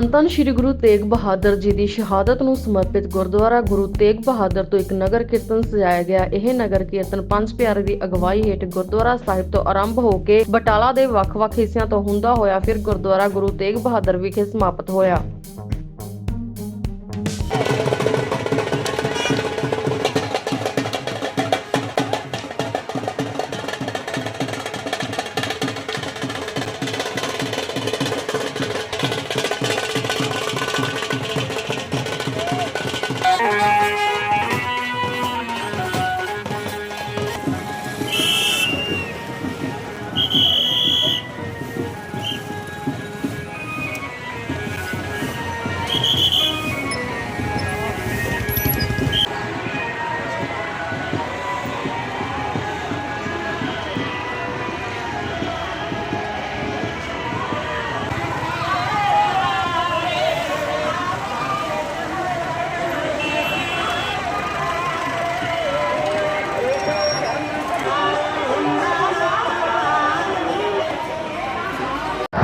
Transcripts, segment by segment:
ਧੰਨ ਸ੍ਰੀ ਗੁਰੂ ਤੇਗ ਬਹਾਦਰ ਜੀ ਦੀ ਸ਼ਹਾਦਤ ਨੂੰ ਸਮਰਪਿਤ ਗੁਰਦੁਆਰਾ ਗੁਰੂ ਤੇਗ ਬਹਾਦਰ ਤੋਂ ਇੱਕ ਨਗਰ ਕੀਰਤਨ ਸਜਾਇਆ ਗਿਆ। ਇਹ ਨਗਰ ਕੀਰਤਨ ਪੰਜ ਪਿਆਰੇ ਦੀ ਅਗਵਾਈ ਹੇਠ ਗੁਰਦੁਆਰਾ ਸਾਹਿਬ ਤੋਂ ਆਰੰਭ ਹੋ ਕੇ ਬਟਾਲਾ ਦੇ ਵੱਖ-ਵੱਖ ਹਿੱਸਿਆਂ ਤੋਂ ਹੁੰਦਾ ਹੋਇਆ ਫਿਰ ਗੁਰਦੁਆਰਾ ਗੁਰੂ ਤੇਗ ਬਹਾਦਰ ਵਿਖੇ ਸਮਾਪਤ ਹੋਇਆ।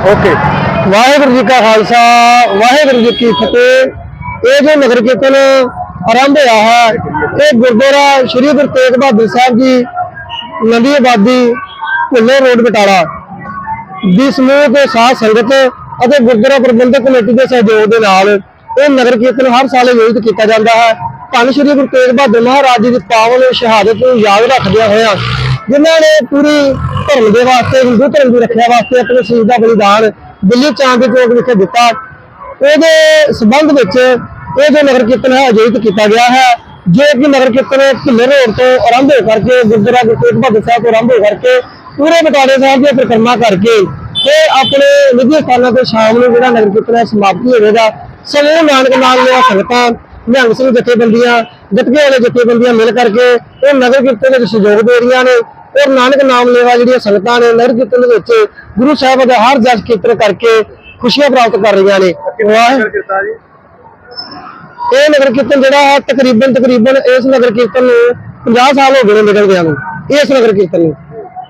ਓਕੇ। ਵਾਹਿਗੁਰੂ ਜੀ ਕਾ ਖਾਲਸਾ, ਵਾਹਿਗੁਰੂ ਜੀ ਕੀ ਫਤਿਹ। ਇਹ ਜੋ ਨਗਰ ਕੀਰਤਨ ਆਰੰਭ ਹੋਇਆ ਹੈ, ਇਹ ਗੁਰਦੁਆਰਾ ਸ੍ਰੀ ਗੁਰੂ ਤੇਗ ਬਹਾਦਰ ਸਾਹਿਬ ਜੀ, ਨੰਦੀ ਆਬਾਦੀ, ਭੁੱਲੇ ਰੋਡ, ਬਟਾਲਾ। ਦੀ ਸਮੂਹ ਦੇ ਸਾਧ ਸੰਗਤ ਅਤੇ ਗੁਰਦੁਆਰਾ ਪ੍ਰਬੰਧਕ ਕਮੇਟੀ ਦੇ ਸਹਿਯੋਗ ਦੇ ਨਾਲ ਇਹ ਨਗਰ ਕੀਰਤਨ ਹਰ ਸਾਲ ਆਯੋਜਿਤ ਕੀਤਾ ਜਾਂਦਾ ਹੈ। ਧੰਨ ਸ੍ਰੀ ਗੁਰੂ ਤੇਗ ਬਹਾਦਰ ਮਹਾਰਾਜ ਜੀ ਦੀ ਪਾਵਨ ਸ਼ਹਾਦਤ ਨੂੰ ਯਾਦ ਰੱਖਦਿਆਂ ਹੋਇਆਂ, ਜਿਨ੍ਹਾਂ ਨੇ ਪੂਰੀ ਧਰਮ ਦੇ ਵਾਸਤੇ, ਹਿੰਦੂ ਧਰਮ ਦੀ ਰੱਖਿਆ ਵਾਸਤੇ ਆਪਣੇ ਸ਼ਹੀਦ ਦਾ ਬਲੀਦਾਨ ਦਿੱਲੀ ਚਾਂਦ ਦੇ ਚੌਕ ਵਿਖੇ ਦਿੱਤਾ। ਉਹਦੇ ਸਬੰਧ ਵਿੱਚ ਇਹ ਜੋ ਨਗਰ ਕੀਰਤਨ ਹੈ, ਆਯੋਜਿਤ ਕੀਤਾ ਗਿਆ ਹੈ, ਜੋ ਕਿ ਨਗਰ ਕੀਰਤਨ ਢਿੱਲੇ ਰੋਡ ਤੋਂ ਆਰੰਭ ਹੋ ਕਰਕੇ, ਗੁਰਦੁਆਰਾ ਗੁਰੂ ਤੇਗ ਬਹਾਦਰ ਸਾਹਿਬ ਤੋਂ ਆਰੰਭ ਹੋ ਕਰਕੇ, ਪੂਰੇ ਬਟਾਲੇ ਸਾਹਿਬ ਦੀ ਪਰਿਕਰਮਾ ਕਰਕੇ ਤੇ ਆਪਣੇ ਨਿੱਜੀ ਸਥਾਨਾਂ ਤੇ ਸ਼ਾਮ ਨੂੰ ਜਿਹੜਾ ਨਗਰ ਕੀਰਤਨ ਹੈ, ਸਮਾਪਤੀ ਹੋਵੇਗਾ ਸਮੂਹ ਨਾਨਕ ਨਾਲ ਦੀਆਂ ਸੰਗਤਾਂ, ਨਿਹੰਗ ਸਿੰਘ ਜਥੇਬੰਦੀਆਂ ਜਥੇਬੰਦੀਆਂ ਵਾਲੇ ਜਥੇਬੰਦੀਆਂ ਮਿਲ ਕਰਕੇ ਉਹ ਨਗਰ ਕੀਰਤਨ ਵਿੱਚ ਸਹਿਯੋਗ ਦੇ ਰਹੀਆਂ ਨੇ। ਔਰ ਨਾਨਕ ਨਾਮ ਲੈਵਾ ਜਿਹੜੀਆਂ ਸੰਗਤਾਂ ਨੇ ਨਗਰ ਕੀਰਤਨ ਦੇ ਵਿੱਚ ਗੁਰੂ ਸਾਹਿਬ ਦਾ ਹਰ ਜਸ ਕੀਰਤਨ ਕਰਕੇ ਖੁਸ਼ੀਆਂ ਪ੍ਰਾਪਤ ਕਰ ਰਹੀਆਂ ਨੇ। ਇਹ ਨਗਰ ਕੀਰਤਨ ਜਿਹੜਾ ਹੈ ਤਕਰੀਬਨ ਤਕਰੀਬਨ ਇਸ ਨਗਰ ਕੀਰਤਨ ਨੂੰ 50 ਸਾਲ ਹੋ ਗਏ ਨੇ ਨਿਕਲਦਿਆਂ ਨੂੰ ਇਸ ਨਗਰ ਕੀਰਤਨ ਨੂੰ।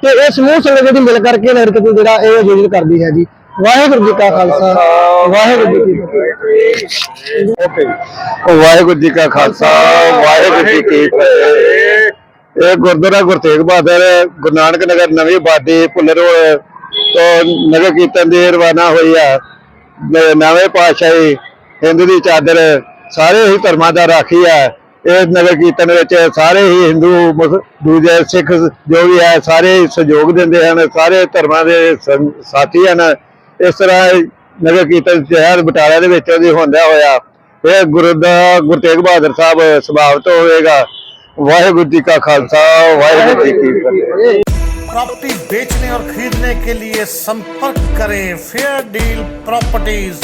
ਤੇ ਇਹ ਸਮੂਹ ਸੰਗਤ ਜਿਹੜੀ ਮਿਲ ਕਰਕੇ ਨਗਰ ਕੀਰਤਨ ਜਿਹੜਾ ਇਹ ਆਯੋਜਿਤ ਕਰਦੀ ਹੈ ਜੀ। ਵਾਹਿਗੁਰੂ ਜੀ ਕਾ ਖਾਲਸਾ ਵਾਹਿਗੁਰੂ ਜੀ ਕੀ ਫਤਿਹ। ਵਾਹਿਗੁਰੂ ਜੀ ਕਾ ਖਾਲਸਾ ਵਾਹਿਗੁਰੂ ਜੀ ਕੀ ਫਤਿਹ। ਇਹ ਗੁਰਦੁਆਰਾ ਗੁਰੂ ਤੇਗ ਬਹਾਦਰ, ਗੁਰੂ ਨਾਨਕ ਨਗਰ ਨਵੀਂ ਬਾਡੀ ਭੁੱਲਰ ਤੋਂ ਨਗਰ ਕੀਰਤਨ ਦੀ ਰਵਾਨਾ ਹੋਈ ਆ। ਨਵੇਂ ਪਾਤਸ਼ਾਹੀ, ਹਿੰਦੂ ਦੀ ਚਾਦਰ ਸਾਰੇ ਹੀ ਧਰਮਾਂ ਦਾ ਰਾਖੀ ਆ। ਇਹ ਨਗਰ ਕੀਰਤਨ ਵਿੱਚ ਸਾਰੇ ਹੀ ਹਿੰਦੂ ਦੂਜੇ ਸਿੱਖ ਜੋ ਵੀ ਹੈ ਸਾਰੇ ਹੀ ਸਹਿਯੋਗ ਦਿੰਦੇ ਹਨ, ਸਾਰੇ ਧਰਮਾਂ ਦੇ ਸਾਥੀ ਹਨ। ਇਸ ਤਰ੍ਹਾਂ ਨਗਰ ਕੀਰਤਨ ਸ਼ਹਿਰ ਬਟਾਲਾ ਦੇ ਵਿੱਚ ਉਹਦੀ ਹੁੰਦਾ ਹੋਇਆ। ਇਹ ਗੁਰੂ ਦਾ ਗੁਰੂ ਤੇਗ ਬਹਾਦਰ ਸਾਹਿਬ ਸਮਾਪਤ ਹੋਵੇਗਾ। ਵਾਹਿਗੁਰੂ ਜੀ ਕਾ ਖਾਲਸਾ ਵਾਹਿਗੁਰੂ ਜੀ ਕੀ ਫਤਿਹ प्रॉपर्टी बेचने और खरीदने के लिए संपर्क करें फेयर डील प्रॉपर्टीज